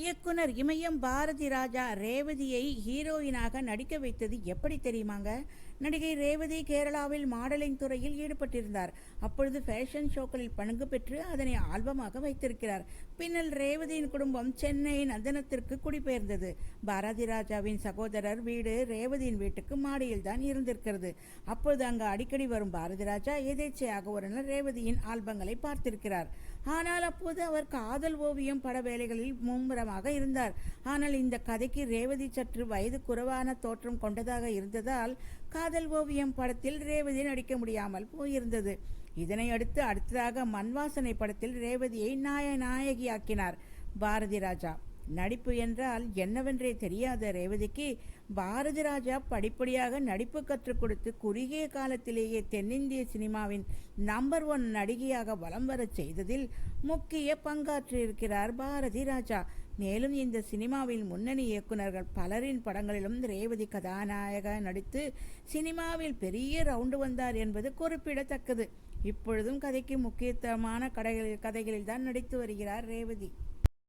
இயக்குனர் இமயம் பாரதி ராஜா ரேவதியை ஹீரோயினாக நடிக்க வைத்தது எப்படி தெரியுமாங்க? நடிகை ரேவதி கேரளாவில் மாடலிங் துறையில் ஈடுபட்டிருந்தார். அப்பொழுது ஃபேஷன் ஷோக்களில் பங்கு பெற்று அதனை ஆல்பமாக வைத்திருக்கிறார். பின்னர் ரேவதியின் குடும்பம் சென்னை நந்தனத்திற்கு குடிபெயர்ந்தது. பாரதி ராஜாவின் சகோதரர் வீடு ரேவதியின் வீட்டுக்கு மாடியில் தான் இருந்திருக்கிறது. அப்பொழுது அங்கு அடிக்கடி வரும் பாரதி ராஜா எதேச்சையாக ஒரு நாள் ரேவதியின் ஆல்பங்களை பார்த்திருக்கிறார். ஆனால் அப்போது அவர் காதல் ஓவியம் பட வேலைகளில் மும்முரமாக இருந்தார். ஆனால் இந்த கதைக்கு ரேவதி சற்று வயது குறைவான தோற்றம் கொண்டதாக இருந்ததால் காதல் ஓவியம் படத்தில் ரேவதி நடிக்க முடியாமல் போயிருந்தது. இதனை அடுத்து அடுத்ததாக மண்வாசனை படத்தில் ரேவதியை நாய நாயகியாக்கினார் பாரதி ராஜா. நடிப்பு என்றால் என்னவென்றே தெரியாத ரேவதிக்கு பாரதி ராஜா படிப்படியாக நடிப்பு கற்றுக் கொடுத்து குறுகிய காலத்திலேயே தென்னிந்திய சினிமாவின் நம்பர் ஒன் நடிகையாக வலம் வரச் செய்ததில் முக்கிய பங்காற்றியிருக்கிறார் பாரதி ராஜா மேலும் இந்த சினிமாவில் முன்னணி இயக்குனர்கள் பலரின் படங்களிலும் ரேவதி கதாநாயக நடித்து சினிமாவில் பெரிய ரவுண்டு வந்தார் என்பது குறிப்பிடத்தக்கது. இப்பொழுதும் கதைக்கு முக்கியத்துவமான கடைகளில் கதைகளில் தான் நடித்து வருகிறார் ரேவதி.